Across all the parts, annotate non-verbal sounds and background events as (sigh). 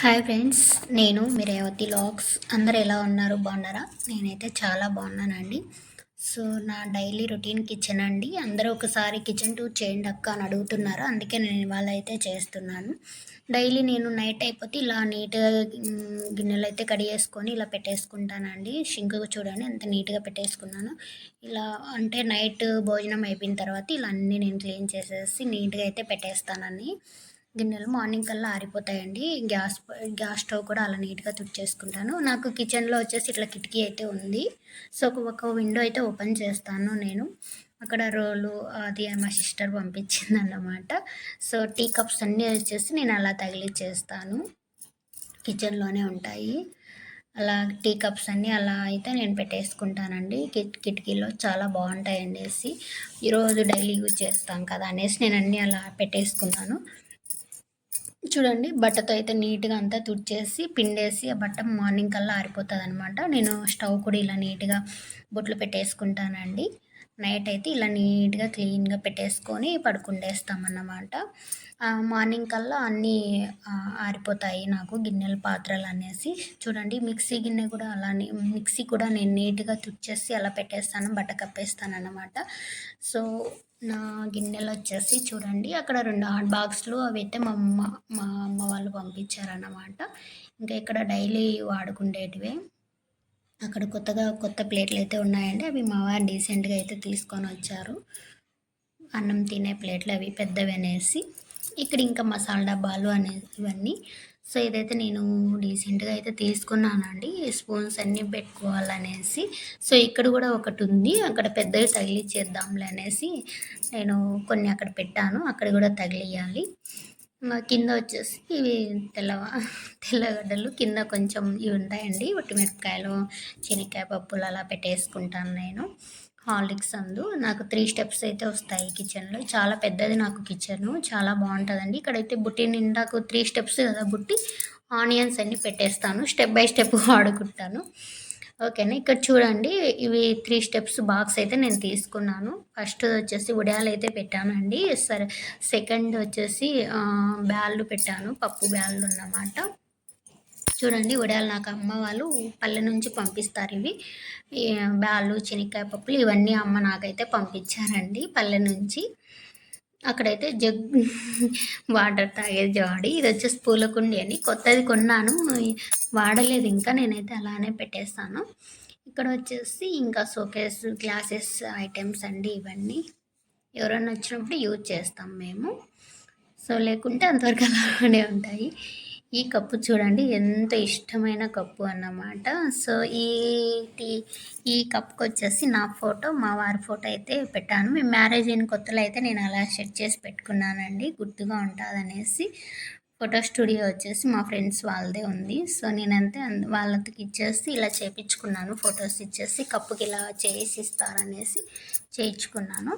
Hi friends నేను మిరేవతి logs అందరు ఎలా ఉన్నారు? బాగున్నారా? నేనైతే చాలా బాగున్నానండి. సో నా డైలీ రొటీన్ కిచెన్ అండి. అందరూ ఒకసారి కిచెన్ టూర్ చేయండి అక్క అని అడుగుతున్నారు. అందుకే నేను ఇవాళ అయితే చేస్తున్నాను. డైలీ నేను నైట్ అయిపోతే ఇలా నీట్గా గిన్నెలు అయితే కడిగేసుకొని ఇలా పెట్టేసుకుంటానండి. షింక్ చూడండి ఎంత నీట్గా పెట్టేసుకున్నాను. ఇలా అంటే నైట్ భోజనం అయిపోయిన తర్వాత ఇలా అన్నీ నేను క్లీన్ చేసేసి నీట్గా అయితే పెట్టేస్తానని గిన్నెలు మార్నింగ్ కల్లా ఆరిపోతాయండి. గ్యాస్ గ్యాస్ స్టవ్ కూడా అలా నీట్గా తుడిచేసుకుంటాను. నాకు కిచెన్లో వచ్చేసి ఇట్లా కిటికీ అయితే ఉంది. సో ఒక విండో అయితే ఓపెన్ చేస్తాను నేను. అక్కడ రోలు అది మా సిస్టర్ పంపించింది అన్నమాట సో టీ కప్స్ అన్నీ వచ్చేసి నేను అలా తగిలిచ్చేస్తాను. కిచెన్లోనే ఉంటాయి. అలా టీ కప్స్ అన్నీ అలా అయితే నేను పెట్టేసుకుంటానండి. కిటికీలో చాలా బాగుంటాయి అనేసి ఈరోజు డైలీ యూజ్ చేస్తాం కదా అనేసి నేను అన్నీ అలా పెట్టేసుకున్నాను. చూడండి బట్టతో అయితే నీట్గా అంతా తుడిచేసి పిండేసి ఆ బట్ట మార్నింగ్ కల్లా ఆరిపోతుంది అనమాట నేను స్టవ్ కూడా ఇలా నీట్గా బొట్లు పెట్టేసుకుంటానండి. నైట్ అయితే ఇలా నీట్గా క్లీన్గా పెట్టేసుకొని పడుకుండేస్తామన్నమాట. మార్నింగ్ కల్లా అన్నీ ఆరిపోతాయి నాకు గిన్నెల పాత్రలు అనేసి చూడండి మిక్సీ గిన్నె కూడా అలానే మిక్సీ కూడా నేను నీట్గా తుడిచేసి అలా పెట్టేస్తాను బట్ట కప్పేస్తాను అన్నమాట సో నా గిన్నెలు వచ్చేసి చూడండి అక్కడ రెండు హాట్ బాక్స్లు అవి అయితే మా అమ్మ మా అమ్మ వాళ్ళు పంపించారన్నమాట. ఇంకా ఇక్కడ డైలీ వాడుకుండేటివే. అక్కడ కొత్తగా కొత్త ప్లేట్లు అయితే ఉన్నాయండి అవి మా వారు డీసెంట్గా అయితే తీసుకొని వచ్చారు. అన్నం తినే ప్లేట్లు అవి పెద్దవి అనేసి ఇక్కడ ఇంకా మసాలా డబ్బాలు అనే ఇవన్నీ. సో ఇదైతే నేను రీసెంట్గా అయితే తీసుకున్నానండి స్పూన్స్ అన్నీ పెట్టుకోవాలనేసి. సో ఇక్కడ కూడా ఒకటి ఉంది అక్కడ పెద్దవి తగిలిచ్చేద్దాంలే అనేసి నేను కొన్ని అక్కడ పెట్టాను అక్కడ కూడా తగిలియాలి. కింద వచ్చేసి ఇవి తెల్ల (laughs) తెల్లగడ్డలు కింద కొంచెం ఇవి ఉంటాయండి. మిరపకాయలు శనక్కాయ పప్పులు అలా పెట్టేసుకుంటాను నేను. హార్లిక్స్ అందు. నాకు త్రీ స్టెప్స్ అయితే వస్తాయి కిచెన్లో. చాలా పెద్దది నాకు కిచెన్. చాలా బాగుంటుందండి. ఇక్కడైతే బుట్టి నిండాకు త్రీ స్టెప్స్ కదా బుట్టి. ఆనియన్స్ అన్నీ పెట్టేస్తాను. Step by step (laughs) వాడుకుంటాను. ఓకేనా ఇక్కడ చూడండి ఇవి త్రీ స్టెప్స్ బాక్స్ అయితే నేను తీసుకున్నాను. ఫస్ట్ వచ్చేసి ఉడాలు అయితే పెట్టానండి. సరే సెకండ్ వచ్చేసి బ్యాళ్ళు పెట్టాను పప్పు బ్యాళ్ళు అన్నమాట. చూడండి ఉడాలు నాకు అమ్మ వాళ్ళు పల్లె నుంచి పంపిస్తారు ఇవి. బ్యాళ్ళు శనక్కాయ పప్పులు ఇవన్నీ అమ్మ నాకైతే పంపించారండి పల్లె నుంచి. అక్కడైతే జగ్ (laughs) వాటర్ తాగే జాడి. ఇది వచ్చేసి పూలకుండి అని. కొత్తది కొన్నాను. వాడలేదు ఇంకా. నేనైతే అలానే పెట్టేస్తాను. ఇక్కడ వచ్చేసి ఇంకా షోకేస్ గ్లాసెస్ ఐటమ్స్ అండి ఇవన్నీ. ఎవరైనా వచ్చినప్పుడు యూజ్ చేస్తాం మేము. సో లేకుంటే అంతవరకు అలానే ఉంటాయి. ఈ కప్పు చూడండి ఎంత ఇష్టమైన కప్పు అన్నమాట. సో ఈ ఈ కప్కి వచ్చేసి నా ఫోటో మా వారి ఫోటో అయితే పెట్టాను. మేము మ్యారేజ్ అయిన కొత్తలో అయితే నేను అలా సెట్ చేసి పెట్టుకున్నానండి గుర్తుగా ఉంటుంది అనేసి ఫోటో స్టూడియో వచ్చేసి మా ఫ్రెండ్స్ వాళ్ళదే ఉంది. సో నేనంతే వాళ్ళకి ఇచ్చేసి ఇలా చేయించుకున్నాను ఫొటోస్ ఇచ్చేసి కప్పుకి ఇలా చేసి ఇస్తారనేసి చేయించుకున్నాను.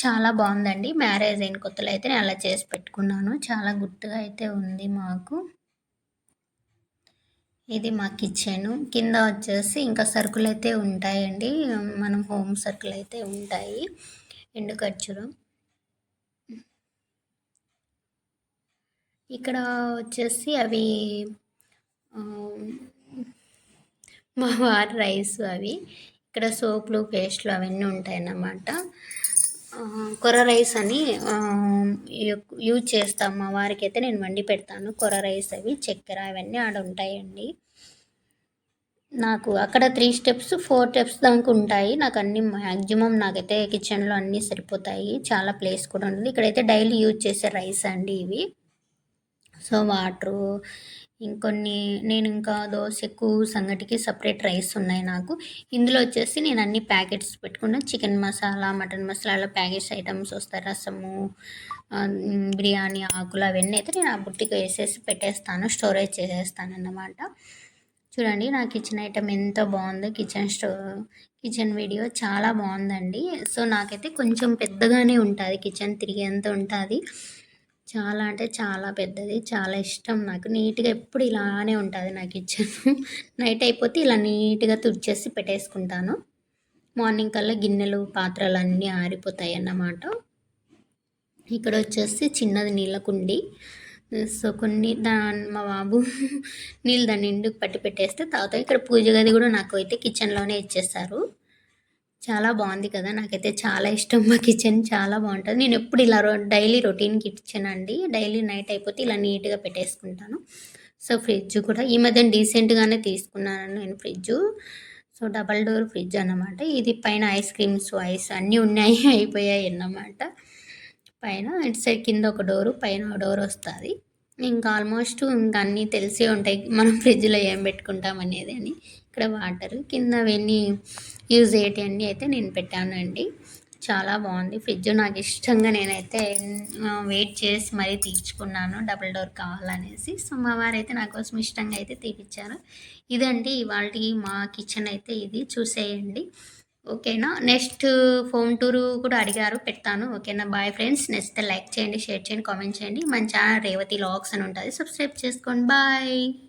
చాలా బాగుందండి. మ్యారేజ్ అయిన కొత్తలో అయితే నేను అలా చేసి పెట్టుకున్నాను. చాలా గుర్తుగా అయితే ఉంది మాకు. ఇది మా కిచెన్. కింద వచ్చేసి ఇంకా సరుకులు అయితే ఉంటాయండి. మనం హోమ్ సరుకులు అయితే ఉంటాయి. ఎండు ఖర్చులు ఇక్కడ వచ్చేసి అవి మా వారి రైస్ అవి. ఇక్కడ సోపులు పేస్ట్లు అవన్నీ ఉంటాయన్నమాట. కొర్ర రైస్ అని యూజ్ చేస్తాం మా వారికి అయితే నేను వండి పెడతాను. కొర్ర రైస్ అవి చక్కెర అవన్నీ ఆడ ఉంటాయండి. నాకు అక్కడ త్రీ స్టెప్స్ ఫోర్ స్టెప్స్ దాకా ఉంటాయి. నాకు అన్ని మ్యాక్సిమం నాకైతే కిచెన్లో అన్నీ సరిపోతాయి. చాలా ప్లేస్ కూడా ఉంటుంది. ఇక్కడైతే డైలీ యూజ్ చేసే రైస్ అండి ఇవి. సో వాటరు ఇంకొన్ని నేను ఇంకా దోశకు సంగటికి సపరేట్ రైస్ ఉన్నాయి నాకు. ఇందులో వచ్చేసి నేను అన్ని ప్యాకెట్స్ పెట్టుకున్న. Chicken masala mutton masala packets items వస్తాయి. రసము బిర్యానీ ఆకులు అవన్నీ అయితే నేను ఆ బుట్టికి వేసేసి పెట్టేస్తాను. స్టోరేజ్ చేసేస్తాను అన్నమాట చూడండి నా కిచెన్ ఐటమ్ ఎంత బాగుందో. కిచెన్ స్టో కిచెన్ వీడియో చాలా బాగుందండి. సో నాకైతే కొంచెం పెద్దగానే ఉంటుంది. కిచెన్ తిరిగేంత ఉంటుంది. చాలా అంటే చాలా పెద్దది చాలా ఇష్టం నాకు. నీట్గా ఎప్పుడు ఇలానే ఉంటుంది నా కిచెన్. (laughs) నైట్ అయిపోతే ఇలా నీట్గా తుడిచేసి పెట్టేసుకుంటాను. మార్నింగ్ కల్లా గిన్నెలు పాత్రలు అన్నీ ఆరిపోతాయి అన్నమాట. ఇక్కడ వచ్చేసి చిన్నది నీళ్ళ కుండి. సో కొన్ని దా మా బాబు (laughs) నీళ్ళు దాన్ని నిండుకు పట్టి పెట్టేస్తే తాగుతాం ఇక్కడ పూజ గది కూడా నాకు అయితే కిచెన్లోనే ఇచ్చేస్తారు చాలా బాగుంది కదా. నాకైతే చాలా ఇష్టం. మా కిచెన్ చాలా బాగుంటుంది. నేను ఎప్పుడు ఇలా డైలీ రొటీన్ కిచెన్ అండి డైలీ నైట్ అయిపోతే ఇలా నీట్గా పెట్టేసుకుంటాను. సో ఫ్రిడ్జ్ కూడా. ఈ మధ్యన డీసెంట్గానే తీసుకున్నాను నేను fridge. So double door fridge అన్నమాట. ఇది పైన ఐస్ క్రీమ్స్ ఐస్ అన్నీ ఉన్నాయి. (laughs) అయిపోయాయి అన్నమాట. పైన ఇటు సైడ్ కింద ఒక డోరు పైన డోర్ వస్తుంది. ఇంకా ఆల్మోస్ట్ ఇంకా అన్నీ తెలిసే ఉంటాయి. మనం ఫ్రిడ్జ్లో ఏం పెట్టుకుంటాం అనేది అని. ఇక్కడ వాటర్ కింద అవన్నీ యూజ్ అయ్యేటివన్నీ అయితే నేను పెట్టానండి. చాలా బాగుంది. ఫ్రిడ్జ్ నాకు ఇష్టంగా నేనైతే వెయిట్ చేసి మరీ తీర్చుకున్నాను. డబుల్ డోర్ కావాలనేసి. సో మా వారు అయితే నా కోసం ఇష్టంగా అయితే తీపిచ్చారు. ఇదండి ఇవాళ మా కిచెన్ అయితే ఇది. చూసేయండి. ఓకేనా? నెక్స్ట్ ఫోన్ టూర్ కూడా అడిగారు. పెడతాను. ఓకేనా? Bye friends. నెక్స్ట్ లైక్ చేయండి షేర్ చేయండి కామెంట్ చేయండి. మన ఛానల్ రేవతి లాగ్స్ అని ఉంటుంది. సబ్స్క్రైబ్ చేసుకోండి. బాయ్.